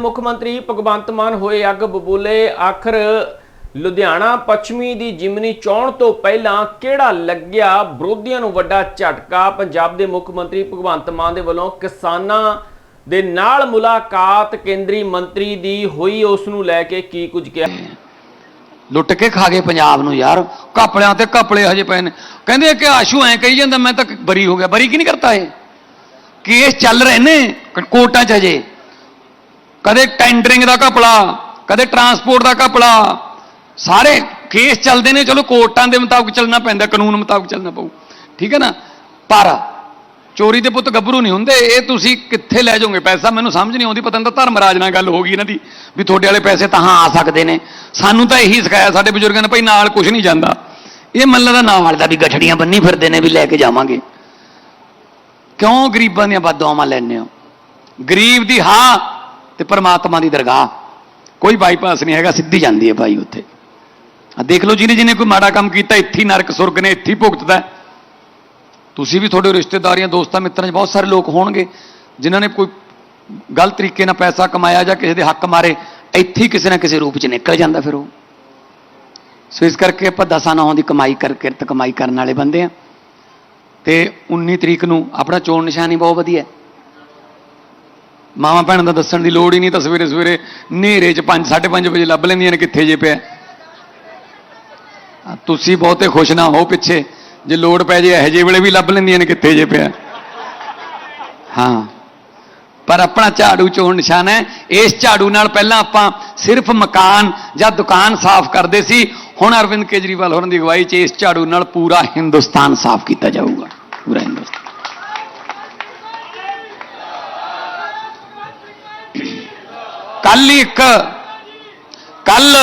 ਮੁੱਖ ਮੰਤਰੀ ਭਗਵੰਤ ਮਾਨ ਹੋਏ ਅੱਗ ਬਬੂਲੇ। ਆਖਰ ਲੁਧਿਆਣਾ ਪੱਛਮੀ ਦੀ ਜਿਮਨੀ ਚੋਣ ਤੋਂ ਪਹਿਲਾਂ ਕਿਹੜਾ ਲੱਗਿਆ? ਵਿਰੋਧੀਆਂ ਨੂੰ ਵੱਡਾ ਝਟਕਾ। ਪੰਜਾਬ ਦੇ ਮੁੱਖ ਮੰਤਰੀ ਭਗਵੰਤ ਮਾਨ ਦੇ ਵੱਲੋਂ ਕਿਸਾਨਾਂ ਦੇ ਨਾਲ ਮੁਲਾਕਾਤ ਕੇਂਦਰੀ ਮੰਤਰੀ ਦੀ ਹੋਈ। ਉਸ ਨੂੰ ਲੈ ਕੇ ਕੀ ਕੁਝ ਕਿਹਾ? ਲੁੱਟ ਕੇ ਖਾ ਗਏ ਪੰਜਾਬ ਨੂੰ ਯਾਰ। ਕਾਪਲਿਆਂ ਤੇ ਕਾਪਲੇ ਹਜੇ ਪਏ ਨੇ। ਕਹਿੰਦੇ ਕਿ ਆਸ਼ੂ ਐ ਕਹੀ ਜਾਂਦਾ, ਮੈਂ ਤਾਂ ਬਰੀ ਹੋ ਗਿਆ। ਬਰੀ ਕੀ ਨਹੀਂ ਕਰਤਾ ਇਹ? ਕੇਸ ਚੱਲ ਰਹੇ ਨੇ ਕ- ਕੋਰਟਾਂ 'ਚ ਹਜੇ। ਕਦੇ ਟੈਂਡਰਿੰਗ ਦਾ ਘਪਲਾ, ਕਦੇ ਟਰਾਂਸਪੋਰਟ ਦਾ ਘਪਲਾ। ਸਾਰੇ ਕੇਸ ਚੱਲਦੇ ਨੇ, ਚਲੋ ਕੋਰਟਾਂ ਦੇ ਮੁਤਾਬਕ ਚੱਲਣਾ ਪੈਂਦਾ, ਕਾਨੂੰਨ ਮੁਤਾਬਕ ਚੱਲਣਾ ਪਊ। ਠੀਕ ਹੈ ਨਾ? ਪਰ ਚੋਰੀ ਦੇ ਪੁੱਤ ਗੱਭਰੂ ਨਹੀਂ ਹੁੰਦੇ, ਇਹ ਤੁਸੀਂ ਕਿੱਥੇ ਲੈ ਜਾਓਗੇ? ਪੈਸਾ ਮੈਨੂੰ ਸਮਝ ਨਹੀਂ ਆਉਂਦੀ, ਪਤਾ ਨਹੀਂ ਤਾਂ ਧਰਮਰਾਜ ਨਾਲ ਗੱਲ ਹੋ ਗਈ ਇਹਨਾਂ ਦੀ, ਵੀ ਤੁਹਾਡੇ ਵਾਲੇ ਪੈਸੇ ਤਾਂ ਹਾਂ ਆ ਸਕਦੇ ਨੇ। ਸਾਨੂੰ ਤਾਂ ਇਹੀ ਸਿਖਾਇਆ ਸਾਡੇ ਬਜ਼ੁਰਗਾਂ ਨੇ, ਭਾਈ ਨਾਲ ਕੁਝ ਨਹੀਂ ਜਾਂਦਾ। ਇਹ ਮੱਲਾ ਦਾ ਨਾਲ ਦਾ ਵੀ ਗਠੜੀਆਂ ਬੰਨੀ ਫਿਰਦੇ ਨੇ ਵੀ ਲੈ ਕੇ ਜਾਵਾਂਗੇ। ਕਿਉਂ ਗਰੀਬਾਂ ਦੀਆਂ ਬਦਦੁਆਵਾਂ ਲੈਣੇ ਹੋ? ਗਰੀਬ ਦੀ ਹਾਂ ਤੇ ਪਰਮਾਤਮਾ ਦੀ ਦਰਗਾਹ। ਕੋਈ ਬਾਈਪਾਸ ਨਹੀਂ ਹੈਗਾ, ਸਿੱਧੀ ਜਾਂਦੀ ਹੈ ਭਾਈ ਉੱਥੇ। ਆ ਦੇਖ ਲਓ ਜਿਹਨੇ ਜਿਹਨੇ ਕੋਈ ਮਾੜਾ ਕੰਮ ਕੀਤਾ, ਇੱਥੇ ਨਰਕ ਸੁਰਗ ਨੇ, ਇੱਥੇ ਭੁਗਤਦਾ ਤੁਸੀਂ ਵੀ ਤੁਹਾਡੇ ਰਿਸ਼ਤੇਦਾਰੀਆਂ, ਦੋਸਤਾਂ, ਮਿੱਤਰਾਂ 'ਚ ਬਹੁਤ ਸਾਰੇ ਲੋਕ ਹੋਣਗੇ, ਜਿਨ੍ਹਾਂ ਨੇ ਕੋਈ ਗਲਤ ਤਰੀਕੇ ਨਾਲ ਪੈਸਾ ਕਮਾਇਆ ਜਾਂ ਕਿਸੇ ਦੇ ਹੱਕ ਮਾਰੇ, ਇੱਥੇ ਕਿਸੇ ਨਾ ਕਿਸੇ ਰੂਪ 'ਚ ਨਿਕਲ ਜਾਂਦਾ ਫਿਰ ਉਹ। ਸੋ ਇਸ ਕਰਕੇ ਆਪਾਂ ਦਸਾਂ ਨੌਂ ਦੀ ਕਮਾਈ ਕਰ, ਕਿਰਤ ਕਮਾਈ ਕਰਨ ਵਾਲੇ ਬੰਦੇ ਆ। ਤੇ 19 ਤਰੀਕ ਨੂੰ ਆਪਣਾ ਚੋਣ ਨਿਸ਼ਾਨੀ ਬਹੁਤ ਵਧੀਆ ਹੈ। ਮਾਵਾਂ ਭੈਣਾਂ ਦਾ ਦੱਸਣ ਦੀ ਲੋੜ ਹੀ ਨਹੀਂ ਤਾਂ ਸਵੇਰੇ ਸਵੇਰੇ ਹਨੇਰੇ 'ਚ 5 5:30 ਵਜੇ ਲੱਭ ਲੈਂਦੀਆਂ ਨੇ ਕਿੱਥੇ ਜੇ ਪਿਆ। ਤੁਸੀਂ ਬਹੁਤੇ ਖੁਸ਼ ਨਾ ਹੋ ਪਿੱਛੇ, ਜੇ ਲੋੜ ਪੈ ਜੇ ਇਹੋ ਜਿਹੇ ਵੇਲੇ ਵੀ ਲੱਭ ਲੈਂਦੀਆਂ ਨੇ ਕਿੱਥੇ ਜੇ ਪਿਆ। ਹਾਂ। ਪਰ ਆਪਣਾ ਝਾੜੂ ਚੋਣ ਨਿਸ਼ਾਨ ਹੈ। ਇਸ ਝਾੜੂ ਨਾਲ ਪਹਿਲਾਂ ਆਪਾਂ ਸਿਰਫ ਮਕਾਨ ਜਾਂ ਦੁਕਾਨ ਸਾਫ਼ ਕਰਦੇ ਸੀ। ਹੁਣ ਅਰਵਿੰਦ ਕੇਜਰੀਵਾਲ ਹੋਰਾਂ ਦੀ ਅਗਵਾਈ 'ਚ ਇਸ ਝਾੜੂ ਨਾਲ ਪੂਰਾ ਹਿੰਦੁਸਤਾਨ ਸਾਫ਼ ਕੀਤਾ ਜਾਊਗਾ। ਪੂਰਾ ਹਿੰਦੁਸਤਾਨ। ਕੱਲ ਇੱਕ ਕੱਲ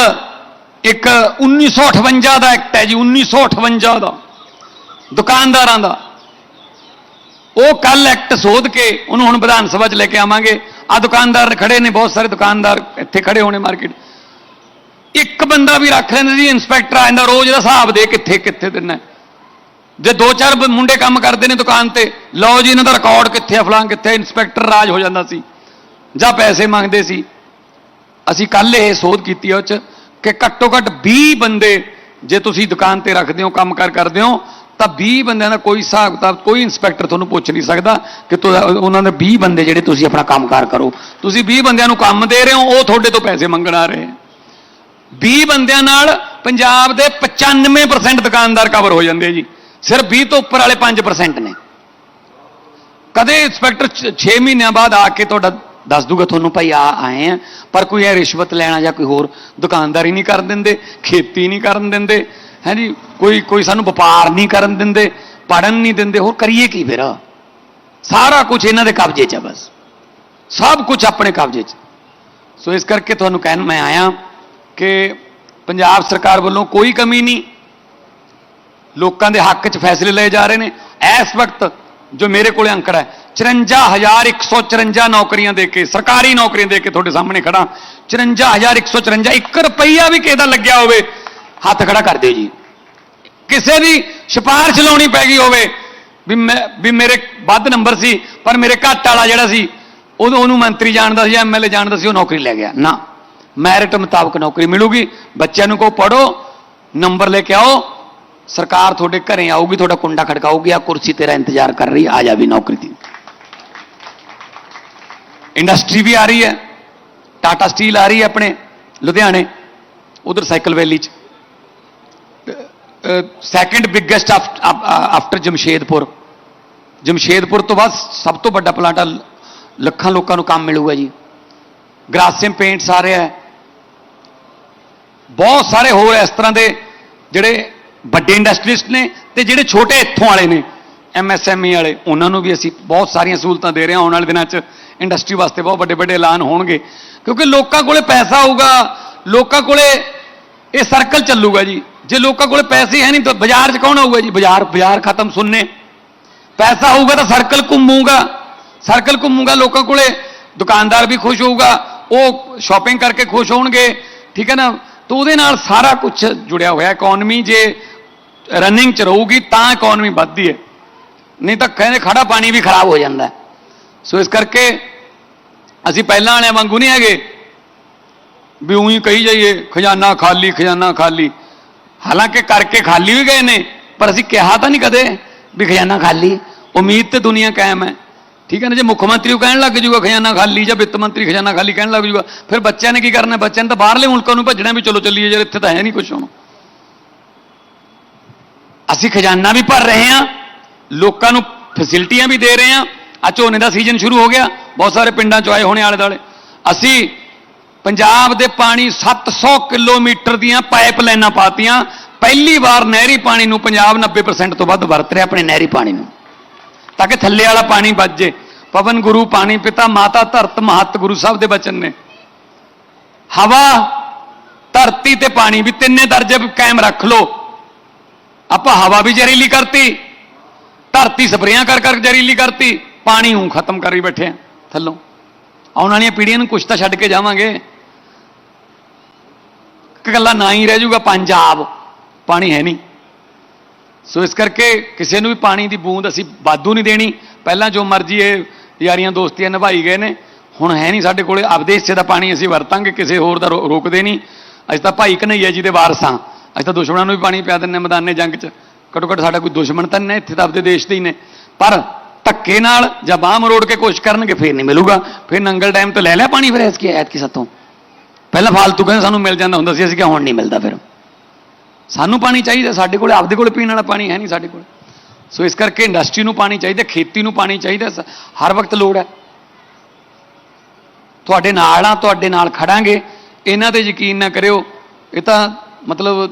ਇੱਕ 1958 ਦਾ ਐਕਟ ਹੈ ਜੀ 1958 ਦਾ, ਦੁਕਾਨਦਾਰਾਂ ਦਾ। ਉਹ ਕੱਲ ਐਕਟ ਸੋਧ ਕੇ ਉਹਨੂੰ ਹੁਣ ਵਿਧਾਨ ਸਭਾ 'ਚ ਲੈ ਕੇ ਆਵਾਂਗੇ। ਆ ਦੁਕਾਨਦਾਰ ਖੜੇ ਨੇ, ਬਹੁਤ ਸਾਰੇ ਦੁਕਾਨਦਾਰ ਇੱਥੇ ਖੜੇ ਹੋਣੇ ਮਾਰਕੀਟ। ਇੱਕ ਬੰਦਾ ਵੀ ਰੱਖ ਲੈਂਦੇ ਜੀ ਇਨਸਪੈਕਟਰ ਆ ਜਾਂਦਾ, ਰੋਜ਼ ਦਾ ਹਿਸਾਬ ਦੇ ਕਿੱਥੇ ਕਿੱਥੇ ਦਿਨਾ ਜੇ ਦੋ ਚਾਰ ਮੁੰਡੇ ਕੰਮ ਕਰਦੇ ਨੇ ਦੁਕਾਨ ਤੇ, ਲਓ ਜੀ, ਇਹਨਾਂ ਦਾ ਰਿਕਾਰਡ ਕਿੱਥੇ ਆ ਫਲਾਂ ਕਿੱਥੇ ਇਨਸਪੈਕਟਰ ਰਾਜ ਹੋ ਜਾਂਦਾ ਸੀ, ਜਾਂ ਪੈਸੇ ਮੰਗਦੇ ਸੀ। ਅਸੀਂ ਕੱਲ ਇਹ ਸੋਧ ਕੀਤੀ ਹੈ ਉਹ ਚ ਕਿ ਘੱਟੋ ਘੱਟ 20 ਬੰਦੇ ਜੇ ਤੁਸੀਂ ਦੁਕਾਨ ਤੇ ਰੱਖਦੇ ਹੋ, ਕੰਮ ਕਰ ਕਰਦੇ ਹੋ, ਤਾਂ 20 ਬੰਦਿਆਂ ਦਾ ਕੋਈ ਹਿਸਾਬ ਕਿਤਾਬ, ਕੋਈ ਇਨਸਪੈਕਟਰ ਤੁਹਾਨੂੰ ਪੁੱਛ ਨਹੀਂ ਸਕਦਾ ਕਿ ਤੁ- ਉਹਨਾਂ ਦੇ 20 ਬੰਦੇ ਜਿਹੜੇ ਤੁਸੀਂ ਆਪਣਾ ਕੰਮਕਾਰ ਕਰੋ ਤੁਸੀਂ 20 ਬੰਦਿਆਂ ਨੂੰ ਕੰਮ ਦੇ ਰਹੇ ਹੋ, ਉਹ ਤੁਹਾਡੇ ਤੋਂ ਪੈਸੇ ਮੰਗਣ ਆ ਰਹੇ ਆ। 20 ਬੰਦਿਆਂ ਨਾਲ ਪੰਜਾਬ ਦੇ 95% ਦੁਕਾਨਦਾਰ ਕਵਰ ਹੋ ਜਾਂਦੇ ਜੀ। ਸਿਰਫ 20 ਤੋਂ ਉੱਪਰ ਵਾਲੇ 5% ਨੇ। ਕਦੇ ਇੰਸਪੈਕਟਰ 6 ਮਹੀਨਿਆਂ ਬਾਅਦ ਆ ਕੇ ਤੁਹਾਡਾ ਦੱਸ ਦੂਗਾ ਤੁਹਾਨੂੰ ਭਾਈ ਆ ਆਏ ਆ, ਪਰ ਕੋਈ ਇਹ ਰਿਸ਼ਵਤ ਲੈਣਾ ਜਾਂ ਕੋਈ ਹੋਰ ਦੁਕਾਨਦਾਰੀ ਨਹੀਂ ਕਰਨ ਦਿੰਦੇ, ਖੇਤੀ ਨਹੀਂ ਕਰਨ ਦਿੰਦੇ, ਹੈ ਜੀ, ਕੋਈ ਕੋਈ ਸਾਨੂੰ ਵਪਾਰ ਨਹੀਂ ਕਰਨ ਦਿੰਦੇ ਪੜਨ ਨਹੀਂ ਦਿੰਦੇ, ਹੋਰ ਕਰੀਏ ਕੀ ਫਿਰ? ਸਾਰਾ ਕੁਝ ਇਹਨਾਂ ਦੇ ਕਬਜ਼ੇ 'ਚ ਆ ਬਸ। ਸਭ ਕੁਝ ਆਪਣੇ ਕਬਜ਼ੇ 'ਚ। ਸੋ ਇਸ ਕਰਕੇ ਤੁਹਾਨੂੰ ਕਹਿਣ, ਮੈਂ ਆਇਆ ਕਿ ਪੰਜਾਬ ਸਰਕਾਰ ਵੱਲੋਂ ਕੋਈ ਕਮੀ ਨਹੀਂ। ਲੋਕਾਂ ਦੇ ਹੱਕ 'ਚ ਫੈਸਲੇ ਲਏ ਜਾ ਰਹੇ ਨੇ। ਇਸ ਵਕਤ ਜੋ ਮੇਰੇ ਕੋਲੇ ਅੰਕੜਾ ਹੈ 54154 ਨੌਕਰੀਆਂ ਦੇ ਕੇ, ਸਰਕਾਰੀ ਨੌਕਰੀਆਂ ਦੇ ਕੇ ਤੁਹਾਡੇ ਸਾਹਮਣੇ ਖੜਾ। 54154 1 ਰੁਪਈਆ ਵੀ ਕਿਸੇ ਦਾ ਲੱਗਿਆ ਹੋਵੇ, ਹੱਥ ਖੜਾ ਕਰ ਦਿਓ ਜੀ। ਕਿਸੇ ਦੀ ਸਿਫਾਰਿਸ਼ ਲਾਉਣੀ ਪੈ ਗਈ ਹੋਵੇ, ਵੀ ਮੈਂ, ਵੀ ਮੇਰੇ ਵੱਧ ਨੰਬਰ ਸੀ, ਪਰ ਮੇਰੇ ਘੱਟ ਵਾਲਾ ਜਿਹੜਾ ਸੀ ਉਦੋਂ ਉਹਨੂੰ ਮੰਤਰੀ ਜਾਣਦਾ ਸੀ ਐਮਐਲਏ ਜਾਣਦਾ ਸੀ, ਉਹ ਨੌਕਰੀ ਲੈ ਗਿਆ। ਨਾ, ਮੈਰਿਟ ਮੁਤਾਬਕ ਨੌਕਰੀ ਮਿਲੂਗੀ, ਬੱਚਿਆਂ ਨੂੰ ਕੋ ਪੜੋ ਨੰਬਰ ਲੈ ਕੇ ਆਓ, ਸਰਕਾਰ ਤੁਹਾਡੇ ਘਰੇ ਆਊਗੀ, ਤੁਹਾਡਾ ਕੁੰਡਾ ਖੜਕਾਊਗੀ ਆ ਕੁਰਸੀ ਤੇਰਾ ਇੰਤਜ਼ਾਰ ਕਰ ਰਹੀ, ਆ ਜਾ ਵੀ ਨੌਕਰੀ ਦੀ ਇੰਡਸਟਰੀ ਵੀ ਆ ਰਹੀ ਹੈ ਟਾਟਾ ਸਟੀਲ ਆ ਰਹੀ ਹੈ ਆਪਣੇ, ਲੁਧਿਆਣੇ, ਉਧਰ ਸਾਈਕਲ ਵੈਲੀ ਚ। Second biggest after Jamshedpur. Jamshedpur ਤੋਂ ਬਾਅਦ ਸਭ ਤੋਂ ਵੱਡਾ ਪਲਾਂਟ ਆ, ਲੱਖਾਂ ਲੋਕਾਂ ਨੂੰ ਕੰਮ ਮਿਲੂਗਾ ਜੀ। ਗ੍ਰਾਸਿਮ ਪੇਂਟਸ ਆ ਰਿਹਾ ਹੈ ਬਹੁਤ ਸਾਰੇ ਹੋਰ ਇਸ ਤਰ੍ਹਾਂ ਦੇ ਜਿਹੜੇ ਵੱਡੇ ਇੰਡਸਟਰੀਸਟ ਨੇ ਤੇ ਜਿਹੜੇ ਛੋਟੇ ਇੱਥੋਂ ਵਾਲੇ ਨੇ ਐਮਐਸਐਮਈ ਵਾਲੇ, ਉਹਨਾਂ ਨੂੰ ਵੀ ਅਸੀਂ ਬਹੁਤ ਸਾਰੀਆਂ ਸਹੂਲਤਾਂ ਦੇ ਰਹੇ ਹਾਂ ਆਉਣ ਵਾਲੇ ਦਿਨਾਂ 'ਚ। ਇੰਡਸਟਰੀ ਵਾਸਤੇ ਬਹੁਤ ਵੱਡੇ ਵੱਡੇ ਐਲਾਨ ਹੋਣਗੇ। ਕਿਉਂਕਿ ਲੋਕਾਂ ਕੋਲੇ ਪੈਸਾ ਹੋਊਗਾ ਲੋਕਾਂ ਕੋਲੇ ਇਹ ਸਰਕਲ ਚੱਲੂਗਾ ਜੀ। ਜੇ ਲੋਕਾਂ ਕੋਲੇ ਪੈਸੇ ਹੈ ਨਹੀਂ ਤਾਂ ਬਾਜ਼ਾਰ 'ਚ ਕੌਣ ਆਊਗਾ ਜੀ? ਬਾਜ਼ਾਰ ਬਾਜ਼ਾਰ ਖਤਮ ਸੁਣਨੇ। ਪੈਸਾ ਹੋਊਗਾ ਤਾਂ ਸਰਕਲ ਘੁੰਮੂਗਾ। ਸਰਕਲ ਘੁੰਮੂਗਾ, ਲੋਕਾਂ ਕੋਲੇ ਦੁਕਾਨਦਾਰ ਵੀ ਖੁਸ਼ ਹੋਊਗਾ, ਉਹ ਸ਼ਾਪਿੰਗ ਕਰਕੇ ਖੁਸ਼ ਹੋਣਗੇ, ਠੀਕ ਹੈ ਨਾ? ਤਾਂ ਉਹਦੇ ਨਾਲ ਸਾਰਾ ਕੁਝ ਜੁੜਿਆ ਹੋਇਆ ਇਕਨੋਮੀ ਜੇ ਰਨਿੰਗ ਚ ਰਹੂਗੀ ਤਾਂ ਇਕਨੋਮੀ ਵੱਧਦੀ ਹੈ। ਨਹੀਂ ਤਾਂ ਕਹਿੰਦੇ ਖੜਾ ਪਾਣੀ ਵੀ ਖਰਾਬ ਹੋ ਜਾਂਦਾ ਸੋ ਇਸ ਕਰਕੇ ਅਸੀਂ ਪਹਿਲਾਂ ਵਾਲਿਆਂ ਵਾਂਗੂ ਨਹੀਂ ਹੈਗੇ। ਵੀ ਉਹੀ ਕਹੀ ਜਾਈਏ, ਖਜ਼ਾਨਾ ਖਾਲੀ ਖਜ਼ਾਨਾ ਖਾਲੀ। ਹਾਲਾਂਕਿ ਕਰਕੇ ਖਾਲੀ ਵੀ ਗਏ ਨੇ, ਪਰ ਅਸੀਂ ਕਿਹਾ ਤਾਂ ਨਹੀਂ ਕਦੇ ਵੀ ਖਜ਼ਾਨਾ ਖਾਲੀ। ਉਮੀਦ ਤੇ ਦੁਨੀਆ ਕਾਇਮ ਹੈ। ਠੀਕ ਹੈ ਨਾ, ਜੇ ਮੁੱਖ ਮੰਤਰੀ ਉਹ ਕਹਿਣ ਲੱਗ ਜੂਗਾ ਖਜ਼ਾਨਾ ਖਾਲੀ ਜਾਂ ਵਿੱਤ ਮੰਤਰੀ ਖਜ਼ਾਨਾ ਖਾਲੀ ਕਹਿਣ ਲੱਗ ਜੂਗਾ ਫਿਰ ਬੱਚਿਆਂ ਨੇ ਕੀ ਕਰਨਾ? ਬੱਚਿਆਂ ਨੇ ਤਾਂ ਬਾਹਰਲੇ ਮੁਲਕਾਂ ਨੂੰ ਭੱਜਣਾ ਵੀ ਚਲੋ ਚੱਲੀਏ, ਯਾਰ ਇੱਥੇ ਤਾਂ ਹੈ ਨਹੀਂ ਕੁਝ ਹੁਣ। ਅਸੀਂ ਖਜ਼ਾਨਾ ਵੀ ਭਰ ਰਹੇ ਹਾਂ, ਲੋਕਾਂ ਨੂੰ ਫੈਸਿਲਿਟੀਆਂ ਵੀ ਦੇ ਰਹੇ ਹਾਂ ਆ ਝੋਨੇ ਦਾ ਸੀਜ਼ਨ ਸ਼ੁਰੂ ਹੋ ਗਿਆ, ਬਹੁਤ ਸਾਰੇ ਪਿੰਡਾਂ ਚ ਆਏ ਹੋਣੇ ਆਲੇ ਦੁਆਲੇ। ਅਸੀਂ ਪੰਜਾਬ ਦੇ ਪਾਣੀ 700 ਕਿਲੋਮੀਟਰ ਦੀਆਂ ਪਾਈਪਲਾਈਨਾਂ ਪਾਤੀਆਂ। ਪਹਿਲੀ ਵਾਰ ਨਹਿਰੀ ਪਾਣੀ ਨੂੰ ਪੰਜਾਬ 90% ਤੋਂ ਵੱਧ ਵਰਤ ਰਿਹਾ ਆਪਣੇ ਨਹਿਰੀ ਪਾਣੀ ਨੂੰ। ਤਾਂ ਕਿ ਥੱਲੇ ਵਾਲਾ ਪਾਣੀ ਬਚ ਜੇ। ਪਵਨ ਗੁਰੂ, ਪਾਣੀ ਪਿਤਾ, ਮਾਤਾ ਧਰਤ, ਮਹਤ ਗੁਰੂ ਸਾਹਿਬ ਦੇ ਬਚਨ ਨੇ। ਹਵਾ, ਧਰਤੀ ਤੇ ਪਾਣੀ ਵੀ ਤਿੰਨੇ ਦਰਜੇ ਕਾਇਮ ਰੱਖ ਲੋ ਆਪਾਂ ਹਵਾ ਵੀ ਜ਼ਹਿਰੀਲੀ ਕਰਤੀ। ਧਰਤੀ ਸਪਰੇਆਂ ਕਰ ਕਰ ਜ਼ਹਿਰੀਲੀ ਕਰਤੀ। ਪਾਣੀ ਹੂੰ ਖਤਮ ਕਰੀ ਬੈਠੇ ਆ ਥੱਲੋਂ। ਆਉਣ ਵਾਲੀਆਂ ਪੀੜ੍ਹੀਆਂ ਨੂੰ ਕੁਛ ਤਾਂ ਛੱਡ ਕੇ ਜਾਵਾਂਗੇ। ਇਕੱਲਾ ਨਾ ਹੀ ਰਹਿ ਜਾਊਗਾ, ਪੰਜਾਬ। ਪਾਣੀ ਹੈ ਨਹੀਂ। ਸੋ ਇਸ ਕਰਕੇ ਕਿਸੇ ਨੂੰ ਵੀ ਪਾਣੀ ਦੀ ਬੂੰਦ ਅਸੀਂ ਵਾਧੂ ਨਹੀਂ ਦੇਣੀ। ਪਹਿਲਾਂ ਜੋ ਮਰਜ਼ੀ ਇਹ ਯਾਰੀਆਂ ਦੋਸਤੀਆਂ ਨਿਭਾਈ ਗਏ ਨੇ, ਹੁਣ ਹੈ ਨਹੀਂ ਸਾਡੇ ਕੋਲੇ। ਆਪਦੇ ਹਿੱਸੇ ਦਾ ਪਾਣੀ ਅਸੀਂ ਵਰਤਾਂਗੇ, ਕਿਸੇ ਹੋਰ ਦਾ ਰੋ- ਰੋਕਦੇ ਨਹੀਂ। ਅਸੀਂ ਤਾਂ ਭਾਈ ਕਨਈਆ ਜੀ ਦੇ ਵਾਰਸ ਹਾਂ। ਅਸੀਂ ਤਾਂ ਦੁਸ਼ਮਣਾਂ ਨੂੰ ਵੀ ਪਾਣੀ ਪਿਆ ਦਿੰਦੇ ਹਾਂ ਮੈਦਾਨੇ ਜੰਗ 'ਚ। ਘੱਟੋ ਘੱਟ ਸਾਡਾ ਕੋਈ ਦੁਸ਼ਮਣ ਤਾਂ ਨਹੀਂ ਇੱਥੇ ਤਾਂ ਆਪਦੇ ਦੇਸ਼ ਦੇ ਹੀ ਨੇ। ਪਰ ਧੱਕੇ ਨਾਲ ਜਾਂ ਬਾਹ ਮਰੋੜ ਕੇ ਕੋਸ਼ਿਸ਼ ਕਰਨਗੇ, ਫੇਰ ਨਹੀਂ ਮਿਲੂਗਾ। ਫੇਰ ਨੰਗਲ ਟਾਈਮ ਤੋਂ ਲੈ ਲਿਆ ਪਾਣੀ ਫਿਰ ਇਸ ਐਤਕੀ ਐਤਕੀ ਸਾਤੋਂ। ਪਹਿਲਾਂ ਫਾਲਤੂ ਕਹਿੰਦੇ ਸਾਨੂੰ ਮਿਲ ਜਾਂਦਾ ਹੁੰਦਾ ਸੀ, ਅਸੀਂ ਕਿਹਾ ਹੁਣ ਨਹੀਂ ਮਿਲਦਾ ਫਿਰ। ਸਾਨੂੰ ਪਾਣੀ ਚਾਹੀਦਾ, ਸਾਡੇ ਕੋਲ ਆਪਦੇ ਕੋਲ ਪੀਣ ਵਾਲਾ ਪਾਣੀ ਹੈ ਨਹੀਂ ਸਾਡੇ ਕੋਲ। ਸੋ ਇਸ ਕਰਕੇ ਇੰਡਸਟਰੀ ਨੂੰ ਪਾਣੀ ਚਾਹੀਦਾ, ਖੇਤੀ ਨੂੰ ਪਾਣੀ ਚਾਹੀਦਾ ਹਰ ਵਕਤ ਲੋੜ ਹੈ। ਤੁਹਾਡੇ ਨਾਲ ਆ, ਤੁਹਾਡੇ ਨਾਲ ਖੜਾਂਗੇ। ਇਹਨਾਂ ਤੇ ਯਕੀਨ ਨਾ ਕਰਿਓ। ਇਹ ਤਾਂ ਮਤਲਬ,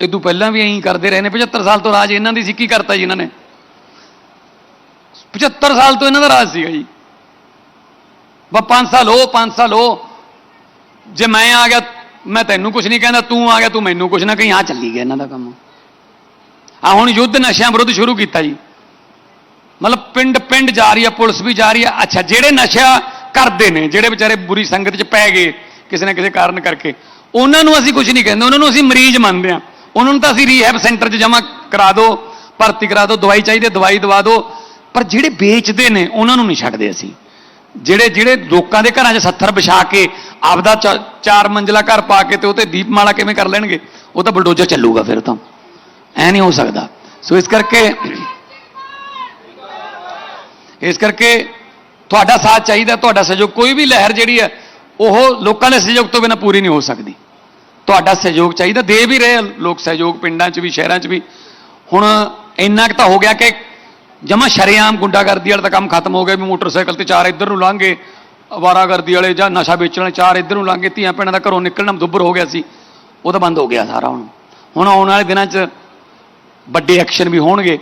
ਇਹ ਤੋਂ ਪਹਿਲਾਂ ਵੀ ਐਂ ਕਰਦੇ ਰਹੇ ਨੇ 75 ਸਾਲ ਤੋਂ ਰਾਜ ਇਹਨਾਂ ਦੀ ਸੀ ਕੀ ਕਰਤਾ ਜੀ ਇਹਨਾਂ ਨੇ। 75 ਸਾਲ ਤੋਂ ਇਹਨਾਂ ਦਾ ਰਾਜ ਸੀਗਾ ਜੀ। ਬਸ 5 ਸਾਲ ਹੋ 5 ਸਾਲ ਹੋ। ਜੇ ਮੈਂ ਆ ਗਿਆ, ਮੈਂ ਤੈਨੂੰ ਕੁਝ ਨਹੀਂ ਕਹਿੰਦਾ, ਤੂੰ ਆ ਗਿਆ, ਤੂੰ ਮੈਨੂੰ ਕੁਝ ਨਾ ਕਹੀਂ ਆ ਚੱਲੀ ਗਿਆ ਇਹਨਾਂ ਦਾ ਕੰਮ। ਆ ਹੁਣ ਯੁੱਧ ਨਸ਼ਿਆਂ ਵਿਰੁੱਧ ਸ਼ੁਰੂ ਕੀਤਾ ਜੀ। ਮਤਲਬ ਪਿੰਡ ਪਿੰਡ ਜਾ ਰਹੀ ਆ, ਪੁਲਿਸ ਵੀ ਜਾ ਰਹੀ ਆ। ਅੱਛਾ, ਜਿਹੜੇ ਨਸ਼ਾ ਕਰਦੇ ਨੇ, ਜਿਹੜੇ ਵਿਚਾਰੇ ਬੁਰੀ ਸੰਗਤ 'ਚ ਪੈ ਗਏ, ਕਿਸੇ ਨਾ ਕਿਸੇ ਕਾਰਨ ਕਰਕੇ, ਉਹਨਾਂ ਨੂੰ ਅਸੀਂ ਕੁਝ ਨਹੀਂ ਕਹਿੰਦੇ, ਉਹਨਾਂ ਨੂੰ ਅਸੀਂ ਮਰੀਜ਼ ਮੰਨਦੇ ਆ। ਉਹਨਾਂ ਨੂੰ ਤਾਂ ਅਸੀਂ ਰੀਹੈਬ ਸੈਂਟਰ 'ਚ ਜਮ੍ਹਾਂ ਕਰਾ ਦਿਓ ਭਰਤੀ ਕਰਾ ਦਿਓ ਦਵਾਈ ਚਾਹੀਦੀ ਦਵਾਈ ਦਵਾ ਦਿਓ ਪਰ ਜਿਹੜੇ ਵੇਚਦੇ ਨੇ, ਉਹਨਾਂ ਨੂੰ ਨਹੀਂ ਛੱਡਦੇ ਅਸੀਂ। ਜਿਹੜੇ ਜਿਹੜੇ ਲੋਕਾਂ ਦੇ ਘਰਾਂ 'ਚ ਸੱਥਰ ਵਿਛਾ ਕੇ ਆਪਦਾ ਚਾ- ਚਾਰ ਮੰਜ਼ਲਾ ਘਰ ਪਾ ਕੇ ਤੇ ਉਹ ਤੇ ਦੀਪਮਾਲਾ ਕਿਵੇਂ ਕਰ ਲੈਣਗੇ? ਉਹ ਤਾਂ ਬਲਡੋਜ਼ਰ ਚੱਲੂਗਾ ਫਿਰ ਤਾਂ। ਐ ਨਹੀਂ ਹੋ ਸਕਦਾ। ਸੋ ਇਸ ਕਰਕੇ ਇਸ ਕਰਕੇ ਤੁਹਾਡਾ ਸਾਥ ਚਾਹੀਦਾ, ਤੁਹਾਡਾ ਸਹਿਯੋਗ, ਕੋਈ ਵੀ ਲਹਿਰ ਜਿਹੜੀ ਹੈ, ਉਹ ਲੋਕਾਂ ਦੇ ਸਹਿਯੋਗ ਤੋਂ ਬਿਨਾਂ ਪੂਰੀ ਨਹੀਂ ਹੋ ਸਕਦੀ। ਤੁਹਾਡਾ ਸਹਿਯੋਗ ਚਾਹੀਦਾ, ਦੇ ਵੀ ਰਹੇ ਲੋਕ ਸਹਿਯੋਗ, ਪਿੰਡਾਂ 'ਚ ਵੀ, ਸ਼ਹਿਰਾਂ 'ਚ ਵੀ। ਹੁਣ ਇੰਨਾ ਕੁ ਤਾਂ ਹੋ ਗਿਆ ਕਿ ਜਮਾ ਸ਼ਰੇਆਮ ਗੁੰਡਾਗਰਦੀ ਵਾਲਾ ਤਾਂ ਕੰਮ ਖਤਮ ਹੋ ਗਿਆ ਵੀ ਮੋਟਰਸਾਈਕਲ ਤੇ ਚਾਰ ਇੱਧਰ ਨੂੰ ਲਾਂਗੇ ਅਵਾਰਾਗਰਦੀ ਵਾਲੇ ਜਾਂ ਨਸ਼ਾ ਵੇਚਣ ਵਾਲੇ ਚਾਰ ਇੱਧਰ ਨੂੰ ਲਾਂਗੇ ਧੀਆਂ ਭੈਣਾਂ ਦਾ ਘਰੋਂ ਨਿਕਲਣਾ ਦੁੱਬਰ ਹੋ ਗਿਆ ਸੀ। ਉਹ ਤਾਂ ਬੰਦ ਹੋ ਗਿਆ ਸਾਰਾ ਹੁਣ। ਹੁਣ ਆਉਣ ਵਾਲੇ ਦਿਨਾਂ 'ਚ ਵੱਡੇ ਐਕਸ਼ਨ ਵੀ ਹੋਣਗੇ,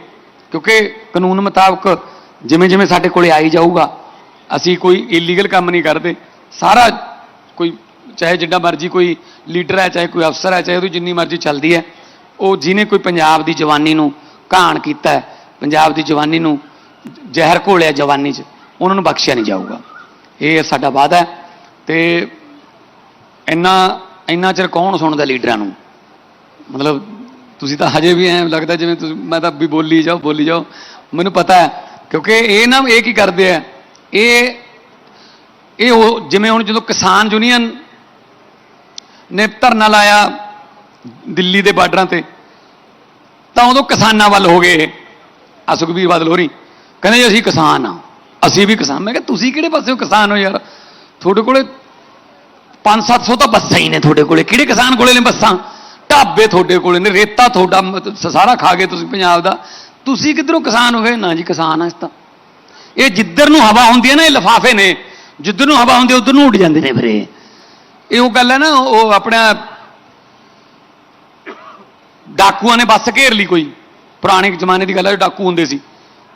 ਕਿਉਂਕਿ ਕਾਨੂੰਨ ਮੁਤਾਬਕ ਜਿਵੇਂ ਜਿਵੇਂ ਸਾਡੇ ਕੋਲੇ ਆਈ ਜਾਊਗਾ, ਅਸੀਂ ਕੋਈ ਇਲੀਗਲ ਕੰਮ ਨਹੀਂ ਕਰਦੇ। ਸਾਰਾ ਕੋਈ, ਚਾਹੇ ਜਿੱਡਾ ਮਰਜ਼ੀ ਕੋਈ ਲੀਡਰ ਹੈ, ਚਾਹੇ ਕੋਈ ਅਫਸਰ ਹੈ, ਚਾਹੇ ਉਹਦੀ ਜਿੰਨੀ ਮਰਜ਼ੀ ਚੱਲਦੀ ਹੈ, ਉਹ ਜਿਹਨੇ ਕੋਈ ਪੰਜਾਬ ਦੀ ਜਵਾਨੀ ਨੂੰ ਘਾਣ ਕੀਤਾ ਹੈ ਪੰਜਾਬ ਦੀ ਜਵਾਨੀ ਨੂੰ ਜ਼ਹਿਰ ਘੋਲਿਆ ਜਵਾਨੀ 'ਚ, ਉਹਨਾਂ ਨੂੰ ਬਖਸ਼ਿਆ ਨਹੀਂ ਜਾਊਗਾ। ਇਹ ਸਾਡਾ ਵਾਅਦਾ ਹੈ ਤੇ ਇੰਨਾ ਇੰਨਾ ਚਿਰ ਕੌਣ ਸੁਣਦਾ ਲੀਡਰਾਂ ਨੂੰ? ਮਤਲਬ ਤੁਸੀਂ ਤਾਂ ਹਜੇ ਵੀ ਐਂ ਲੱਗਦਾ ਜਿਵੇਂ ਤੁਸੀਂ, ਮੈਂ ਤਾਂ ਵੀ ਬੋਲੀ ਜਾਓ ਬੋਲੀ ਜਾਓ। ਮੈਨੂੰ ਪਤਾ ਹੈ, ਕਿਉਂਕਿ ਇਹ ਨਾ ਇਹ ਕੀ ਕਰਦੇ ਆ, ਇਹ ਇਹ ਉਹ ਜਿਵੇਂ ਹੁਣ ਜਦੋਂ ਕਿਸਾਨ ਯੂਨੀਅਨ ਨੇ ਧਰਨਾ ਲਾਇਆ ਦਿੱਲੀ ਦੇ ਬਾਰਡਰਾਂ ਤੇ, ਤਾਂ ਉਦੋਂ ਕਿਸਾਨਾਂ ਵੱਲ ਹੋ ਗਏ ਆ ਸੁਖਬੀਰ ਬਾਦਲ ਹੋਰੀ ਕਹਿੰਦੇ ਜੀ ਅਸੀਂ ਕਿਸਾਨ ਆ ਅਸੀਂ ਵੀ ਕਿਸਾਨ। ਮੈਂ ਕਿਹਾ ਤੁਸੀਂ ਕਿਹੜੇ ਪਾਸਿਓਂ ਕਿਸਾਨ ਹੋ ਯਾਰ। ਤੁਹਾਡੇ ਕੋਲੇ 5-700 ਤਾਂ ਬੱਸਾਂ ਹੀ ਨੇ ਤੁਹਾਡੇ ਕੋਲੇ। ਕਿਹੜੇ ਕਿਸਾਨ ਕੋਲੇ ਨੇ ਬੱਸਾਂ? ਢਾਬੇ ਤੁਹਾਡੇ ਕੋਲੇ ਨੇ, ਰੇਤਾ ਤੁਹਾਡਾ ਮ- ਸਾਰਾ ਖਾ ਗਏ ਤੁਸੀਂ ਪੰਜਾਬ ਦਾ। ਤੁਸੀਂ ਕਿੱਧਰੋਂ ਕਿਸਾਨ ਹੋ ਗਏ? ਨਾ ਜੀ ਕਿਸਾਨ ਆ ਇਸ ਤਾਂ। ਇਹ ਜਿੱਧਰ ਨੂੰ ਹਵਾ ਹੁੰਦੀ ਹੈ ਨਾ, ਇਹ ਲਫਾਫੇ ਨੇ। ਜਿੱਧਰ ਨੂੰ ਹਵਾ ਹੁੰਦੀ ਹੈ, ਉਧਰ ਨੂੰ ਉੱਡ ਜਾਂਦੇ ਨੇ ਫਿਰ ਇਹ ਉਹ ਗੱਲ ਹੈ ਨਾ, ਉਹ ਆਪਣਾ ਡਾਕੂਆਂ ਨੇ ਬੱਸ ਘੇਰ ਲਈ ਕੋਈ। ਪੁਰਾਣੇ ਜ਼ਮਾਨੇ ਦੀ ਗੱਲ ਹੈ, ਜੋ ਡਾਕੂ ਹੁੰਦੇ ਸੀ।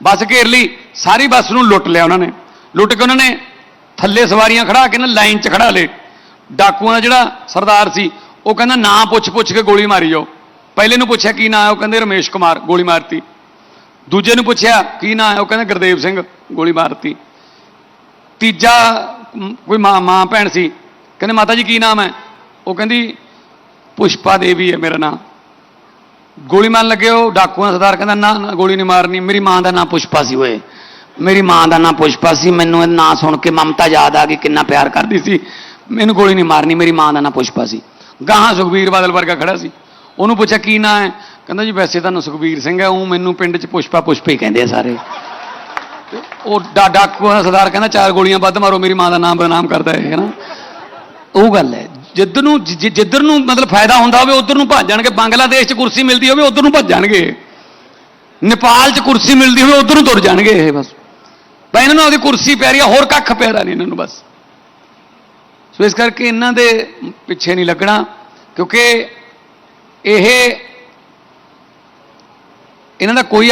ਬੱਸ ਘੇਰ ਲਈ, ਸਾਰੀ ਬੱਸ ਨੂੰ ਲੁੱਟ ਲਿਆ ਉਹਨਾਂ ਨੇ। ਲੁੱਟ ਕੇ ਉਹਨਾਂ ਨੇ ਥੱਲੇ ਸਵਾਰੀਆਂ ਖੜਾ ਕੇ ਨਾ ਲਾਈਨ 'ਚ ਖੜਾ ਲੇ ਡਾਕੂਆਂ ਦਾ ਜਿਹੜਾ ਸਰਦਾਰ ਸੀ, ਉਹ ਕਹਿੰਦਾ, ਨਾਂ ਪੁੱਛ ਪੁੱਛ ਕੇ ਗੋਲੀ ਮਾਰੀ ਜਾਓ। ਪਹਿਲੇ ਨੂੰ ਪੁੱਛਿਆ, ਕੀ ਨਾਂ ਹੈ? ਉਹ ਕਹਿੰਦੇ, ਰਮੇਸ਼ ਕੁਮਾਰ, ਗੋਲੀ ਮਾਰਤੀ। ਦੂਜੇ ਨੂੰ ਪੁੱਛਿਆ, ਕੀ ਨਾਂ ਹੈ? ਉਹ ਕਹਿੰਦੇ, ਗੁਰਦੇਵ ਸਿੰਘ, ਗੋਲੀ ਮਾਰਤੀ। ਤੀਜਾ ਕੋਈ ਮਾਂ ਮਾਂ ਭੈਣ ਸੀ। ਕਹਿੰਦੇ, ਮਾਤਾ ਜੀ, ਕੀ ਨਾਮ ਹੈ? ਉਹ ਕਹਿੰਦੀ, ਪੁਸ਼ਪਾ ਦੇਵੀ ਹੈ ਮੇਰਾ ਨਾਮ। ਗੋਲੀ ਮਾਰਨ ਲੱਗੇ ਉਹ ਡਾਕੂਆਂ ਦਾ ਸਰਦਾਰ ਕਹਿੰਦਾ, ਨਾ ਨਾ, ਗੋਲੀ ਨਹੀਂ ਮਾਰਨੀ, ਮੇਰੀ ਮਾਂ ਦਾ ਨਾਂ ਪੁਸ਼ਪਾ ਸੀ ਓਏ ਮੇਰੀ ਮਾਂ ਦਾ ਨਾਂ ਪੁਸ਼ਪਾ ਸੀ ਮੈਨੂੰ ਇਹ ਨਾਂ ਸੁਣ ਕੇ ਮਮਤਾ ਯਾਦ ਆ ਗਈ, ਕਿੰਨਾ ਪਿਆਰ ਕਰਦੀ ਸੀ। ਮੈਨੂੰ ਗੋਲੀ ਨਹੀਂ ਮਾਰਨੀ, ਮੇਰੀ ਮਾਂ ਦਾ ਨਾਂ ਪੁਸ਼ਪਾ ਸੀ ਗਾਹਾਂ ਸੁਖਬੀਰ ਬਾਦਲ ਵਰਗਾ ਖੜਾ ਸੀ। ਉਹਨੂੰ ਪੁੱਛਿਆ, ਕੀ ਨਾਂ ਹੈ? ਕਹਿੰਦਾ ਜੀ, ਵੈਸੇ ਤਾਂ ਸੁਖਬੀਰ ਸਿੰਘ ਹੈ, ਉਹ ਮੈਨੂੰ ਪਿੰਡ 'ਚ ਪੁਸ਼ਪਾ ਪੁਸ਼ਪੇ ਕਹਿੰਦੇ ਆ ਸਾਰੇ। ਉਹ ਡਾ ਡਾਕੂ ਦਾ ਸਰਦਾਰ ਕਹਿੰਦਾ, ਚਾਰ ਗੋਲੀਆਂ ਵੱਧ ਮਾਰੋ, ਮੇਰੀ ਮਾਂ ਦਾ ਨਾਮ ਬਦਨਾਮ ਕਰਦਾ ਹੈ ਨਾ ਉਹ ਗੱਲ ਹੈ। ਜਿੱਧਰ ਨੂੰ ਜਿ- ਜਿੱਧਰ ਨੂੰ ਮਤਲਬ ਫਾਇਦਾ ਹੁੰਦਾ ਹੋਵੇ, ਉਧਰ ਨੂੰ ਭੱਜ ਜਾਣਗੇ। ਬੰਗਲਾਦੇਸ਼ 'ਚ ਕੁਰਸੀ ਮਿਲਦੀ ਹੋਵੇ, ਉਧਰ ਨੂੰ ਭੱਜ ਜਾਣਗੇ। ਨੇਪਾਲ 'ਚ ਕੁਰਸੀ ਮਿਲਦੀ ਹੋਵੇ, ਉਧਰ ਨੂੰ ਤੁਰ ਜਾਣਗੇ ਇਹ ਬਸ। ਬਈ ਇਹਨਾਂ ਨੂੰ ਆਪਦੀ ਕੁਰਸੀ ਪੈ ਰਹੀ ਆ, ਹੋਰ ਕੱਖ ਪਿਆਰਾ ਨਹੀਂ ਇਹਨਾਂ ਨੂੰ ਬਸ। ਸੋ ਇਸ ਕਰਕੇ ਇਹਨਾਂ ਦੇ ਪਿੱਛੇ ਨਹੀਂ ਲੱਗਣਾ, ਕਿਉਂਕਿ ਇਹ ਇਹਨਾਂ ਦਾ ਕੋਈ